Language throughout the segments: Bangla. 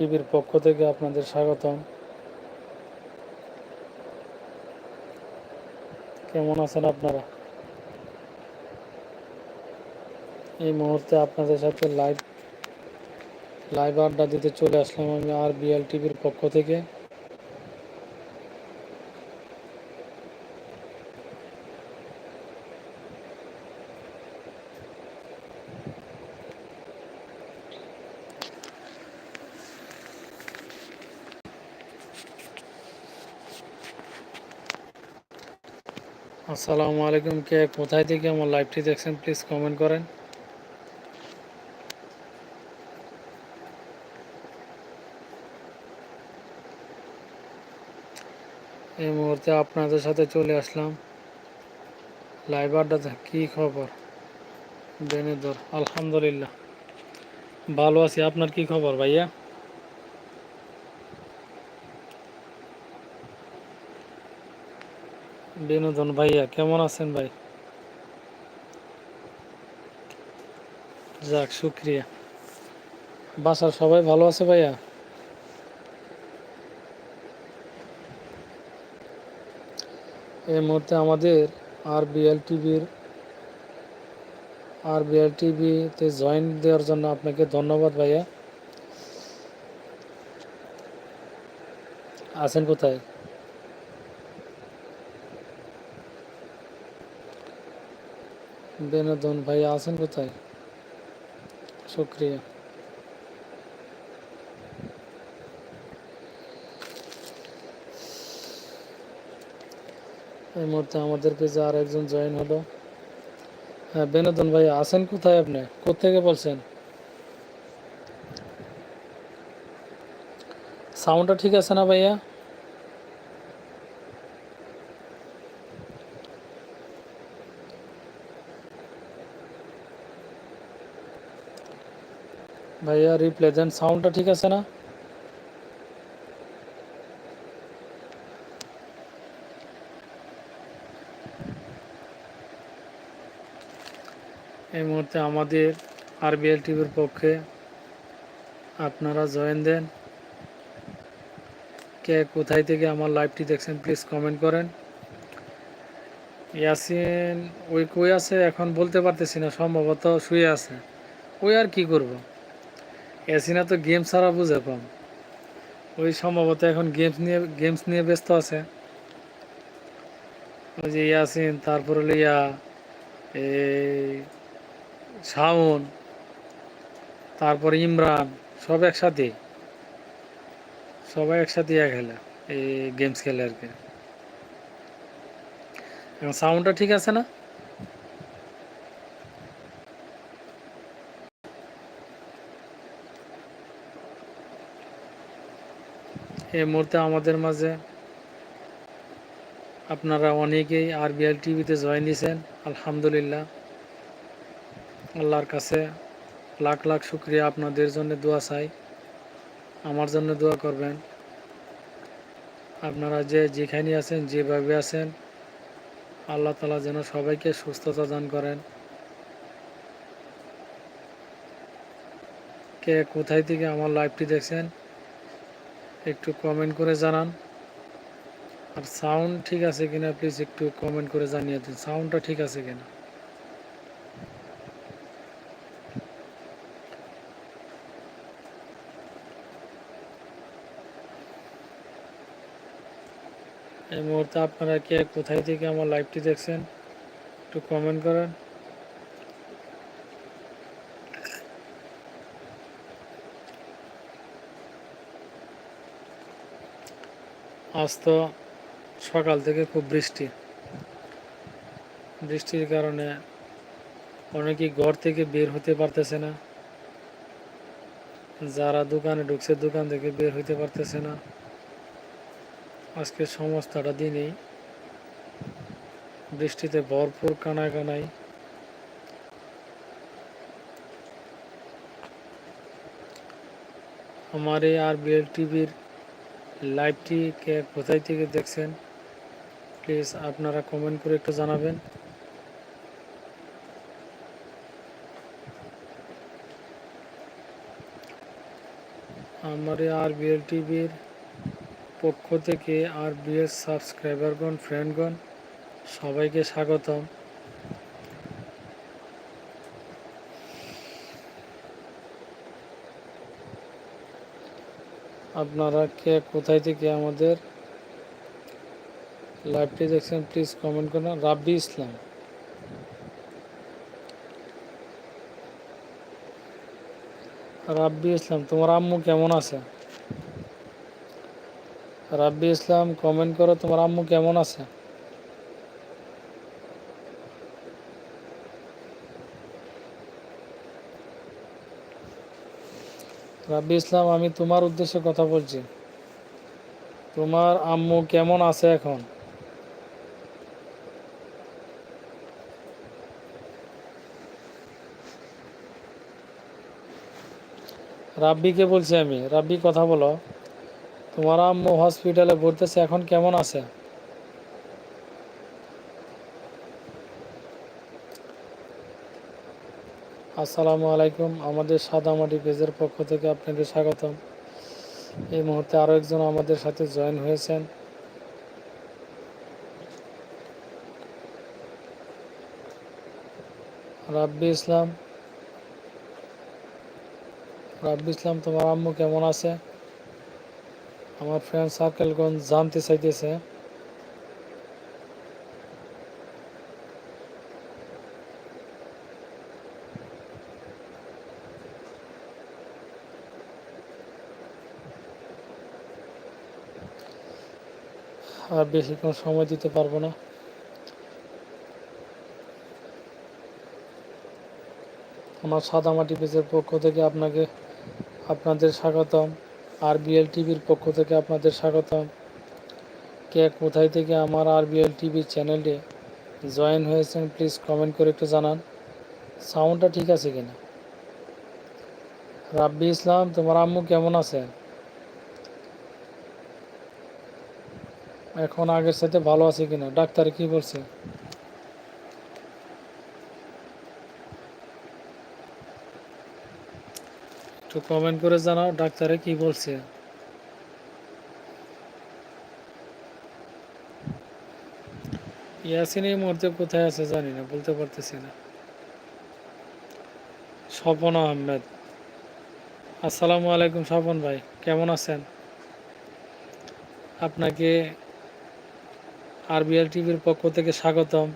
টিভির পক্ষ থেকে আপনাদের স্বাগতম। কেমন আছেন আপনারা? এই মুহূর্তে আপনাদের সাথে লাইভ লাইভ আড্ডা দিতে চলে আসলাম আমি আর বিএল টিভির পক্ষ থেকে। আসসালামু আলাইকুম, কে কোথায় থেকে আমার লাইভটি দেখছেন প্লিজ কমেন্ট করেন। এই মুহূর্তে আপনাদের সাথে চলে আসলাম। লাইভ আড্ডাতে কী খবর? বেনেদর আলহামদুলিল্লাহ। ভালো আছি, আপনার কি খবর ভাইয়া? বিনোদন ভাইয়া, কেমন আছেন ভাই? যাক, শুক্রিয়া। বাসার সবাই ভালো আছে ভাইয়া? এই মুহূর্তে আমাদের আর বিএল টিভির আর বিএল টিভিতে জয়েন দেওয়ার জন্য আপনাকে ধন্যবাদ ভাইয়া। আছেন কোথায়? বিনোদন ভাইয়া আছেন কোথায়? শুক্রিয়া। এই মুহূর্তে আমাদের পেজে আর একজন জয়েন হলো। হ্যাঁ বিনোদন ভাই আছেন কোথায় আপনি? কোথেকে বলছেন? সাউন্ডটা ঠিক আছে না ভাইয়া? ভাইয়া রিপ্লে দেন সাউন্ডটা ঠিক আছে না? এই মুহূর্তে আমাদের আরবিএল টিভির পক্ষে আপনারা জয়েন দেন। কে কোথায় থেকে আমার লাইভটি দেখছেন প্লিজ কমেন্ট করেন। ইয়াসিন, ওই কই আছে? এখন বলতে পারতেছি না, সম্ভবত শুয়ে আছে। ওই আর কি করব? ইয়াসিনা তো গেম ছাড়া বুঝে পাম ওই সম্ভবত এখন গেমস নিয়ে গেমস নিয়ে ব্যস্ত আছে। ওই যে ইয়াসিন, তারপর হলো ইয়া, এই শাওন, তারপর ইমরান, সব একসাথে। সবাই একসাথে ইয়া খেলে, এই গেমস খেলে আর কি। এখন সাউন্ডটা ঠিক আছে না? এই মুহূর্তে আমাদের মাঝে আপনারা অনেকেই আরবিএল টিভিতে জয়েন দিয়েছেন, আলহামদুলিল্লাহ। আল্লাহর কাছে লাখ লাখ শুক্রিয়া, আপনাদের জন্য দোয়া চাই। আমার জন্য দোয়া করবেন। আপনারা যে যেখানে আছেন, যেভাবে আছেন, আল্লাহ তালা যেন সবাইকে সুস্থতা দান করেন। কে কোথায় থেকে আমার লাইভটি দেখছেন একটু কমেন্ট করে জানান। আর সাউন্ড ঠিক আছে কিনা প্লিজ একটু কমেন্ট করে জানিয়ে দিন। সাউন্ডটা ঠিক আছে কিনা? এই মুহূর্তে আপনারা কে, কোথায় থেকে আমার লাইভটি দেখছেন? একটু কমেন্ট করেন। আজ তো সকাল থেকে খুব বৃষ্টি। বৃষ্টির কারণে অনেকেই ঘর থেকে বের হতে পারতেছে না। যারা দোকানে ঢুকছে, দোকান থেকে বের হইতে পারতেছে না। আজকে সমস্তটা দিনেই বৃষ্টিতে ভরপুর কানায় আমার এই আর বিএল টিভির লাইভটি কে কোথায় থেকে দেখছেন প্লিজ আপনারা কমেন্ট করে একটু জানাবেন। আমার আর বিএল টিভির পক্ষ থেকে আর বিএস সাবস্ক্রাইবারগণ ফ্রেন্ডগণ সবাইকে স্বাগতম। আপনারা কে, কোথায় থেকে আমাদের লাইভটি দেখছেন প্লিজ কমেন্ট করুন রাব্বি ইসলাম। রাব্বি ইসলাম, তোমার আম্মু কেমন আছে? রাব্বি ইসলাম কমেন্ট করো, তোমার আম্মু কেমন আছে? রাব্বি ইসলাম, আমি তোমার উদ্দেশ্যে কথা বলছি। তোমার আম্মু কেমন আছে এখন? রাব্বিকে বলছি আমি, রাব্বি কথা বলো। তোমার আম্মু হসপিটালে ভর্তি আছে, এখন কেমন আছে? আসসালামু আলাইকুম। আমাদের সাদামাটি পেজের পক্ষ থেকে আপনাকে স্বাগতম। এই মুহূর্তে আরও একজন আমাদের সাথে জয়েন হয়েছেন। রাব্বি ইসলাম। রাব্বি ইসলাম, তোমার আম্মু কেমন আছে? আমার ফ্রেন্ড সার্কেলগণ জানতে চাইতেছে। আর বেশিক্ষণ সময় দিতে পারব না। আমার সাদামাটি পেজের পক্ষ থেকে আপনাকে, আপনাদের স্বাগতম। আর বিএল টিভির পক্ষ থেকে আপনাদের স্বাগতম। কে কোথায় থেকে আমার আর বিএল টিভি চ্যানেলে জয়েন হয়েছেন প্লিজ কমেন্ট করে একটু জানান। সাউন্ডটা ঠিক আছে কিনা? রাব্বি ইসলাম, তোমার আম্মু কেমন আছে এখন আগের সাথে ভালো আছে কিনা? ডাক্তার কি বলছে? একটু কমেন্ট করে জানাও, ডাক্তারে কি বলছে? ইয়াসিন এই মুহূর্তে কোথায় আছে জানি না, বলতে পারতেছি না। স্বপন আহমেদ। আসসালামু আলাইকুম স্বপন ভাই, কেমন আছেন? আপনাকে আরবিএল টিভির পক্ষ থেকে স্বাগতম।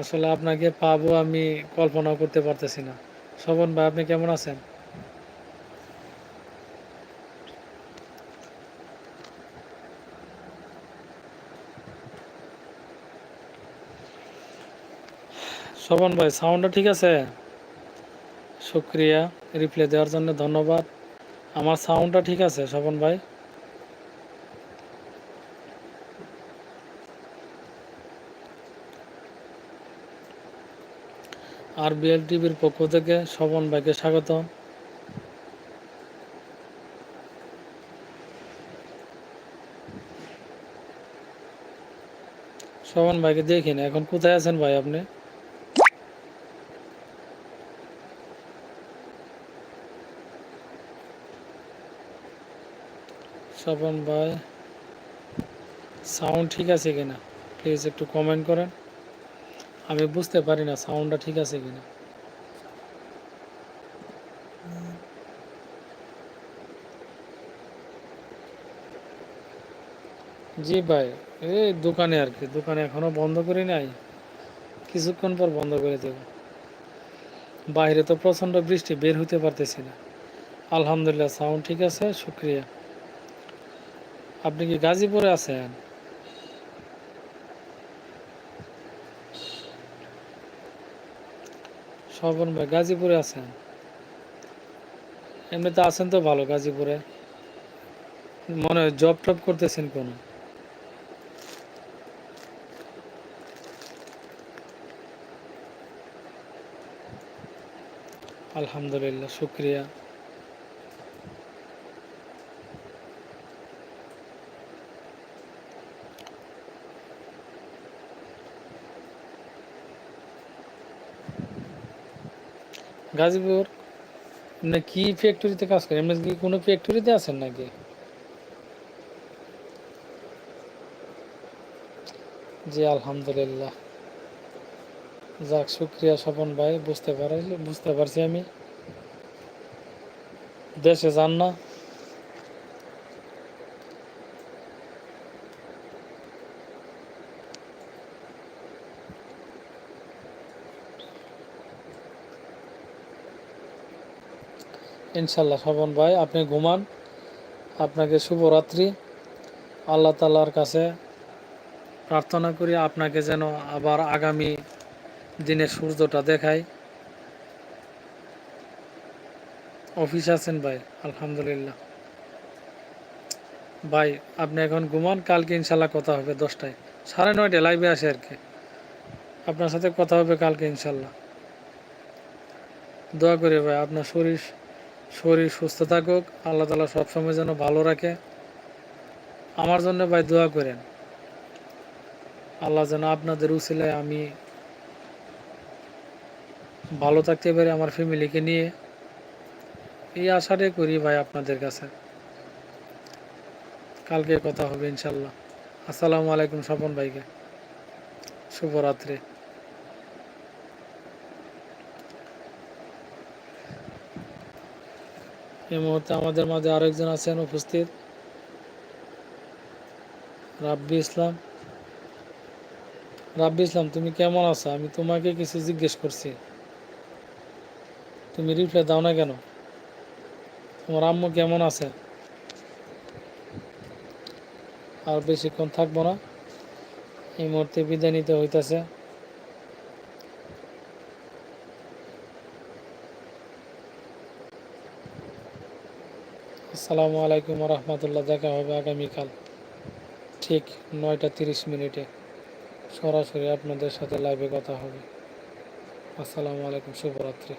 আসলে আপনাকে পাবো আমি কল্পনাও করতে পারতেছি না। স্বপন ভাই, আপনি কেমন আছেন? স্বপন ভাই সাউন্ডটা ঠিক আছে? শুক্রিয়া রিপ্লাই দেওয়ার জন্য ধন্যবাদ। আমার সাউন্ডটা ঠিক আছে স্বপন ভাই? আর বিএল টিভির পক্ষ থেকে স্বপন ভাইকে স্বাগত স্বপন ভাইকে দেখিন, এখন কোথায় আছেন ভাই আপনি? স্বপন ভাই সাউন্ড ঠিক আছে কিনা? প্লিজ একটু কমেন্ট করেন। আমি বুঝতে পারি না সাউন্ডটা ঠিক আছে কিনা। জি ভাই, এই দোকানে আর কি, দোকানে এখনও বন্ধ করি নাই, কিছুক্ষণ পর বন্ধ করে দেব। বাইরে তো প্রচণ্ড বৃষ্টি, বের হতে পারতেছি না। আলহামদুলিল্লাহ সাউন্ড ঠিক আছে, শুক্রিয়া। আপনি কি গাজীপুরে আছেন? শ্রবণ ভাই গাজীপুরে আছেন। এমনিতে আছেন তো ভালো গাজীপুরে। মনে হয় জব টপ করতেছেন কোন। আলহামদুলিল্লাহ, শুক্রিয়া। গাজীপুর? না কি ফ্যাক্টরিতে কাজ করেন? এমনি কি কোনো ফ্যাক্টরিতে আছেন নাকি? জি, আলহামদুলিল্লাহ। যাক, শুক্রিয়া স্বপন ভাই, বুঝতে পারি বুঝতে পারছি আমি। দেশে যান না। ইনশাল্লাহ, স্বপন ভাই, আপনি ঘুমান। আপনাকে শুভরাত্রি। আল্লাহ তালার কাছে প্রার্থনা করি আপনাকে যেন আবার আগামী দিনে সূর্যটা দেখায় অফিস আছেন ভাই, আলহামদুলিল্লাহ। ভাই, আপনি এখন ঘুমান, কালকে ইনশাল্লাহ কথা হবে দশটায়। সাড়ে নয়টায় লাইভে আসে আর কি। আপনার সাথে কথা হবে কালকে ইনশাল্লাহ। দোয়া করি ভাই, আপনার শরীর শরীর সুস্থ থাকুক, আল্লাহ তালা সবসময় যেন ভালো রাখে। আমার জন্য ভাই দোয়া করেন। আল্লাহ যেন আপনাদের উচিলায় আমি ভালো থাকতে পারি আমার ফ্যামিলিকে নিয়ে। এই আশাটাই করি ভাই আপনাদের কাছে। কালকে কথা হবে ইনশাল্লাহ আসসালামু আলাইকুম স্বপন ভাইকে। শুভরাত্রি। এই মুহূর্তে আমাদের মাঝে আরেকজন আছেন উপস্থিত। রাব্বি ইসলাম। রাব্বি ইসলাম, তুমি কেমন আছো? আমি তোমাকে কিছু জিজ্ঞেস করছি। তুমি রিপ্লাই দাও না কেন? তোমার আম্মু কেমন আছে? আর বেশিক্ষণ থাকব না। এই মুহূর্তে বিদায় নিতে হইতেছে। আসসালামু আলাইকুম রহমতুল্লাহ দেখা হবে আগামীকাল ঠিক নয়টা তিরিশ মিনিটে। সরাসরি আপনাদের সাথে লাইভে কথা হবে। আসসালামু আলাইকুম, শুভরাত্রি।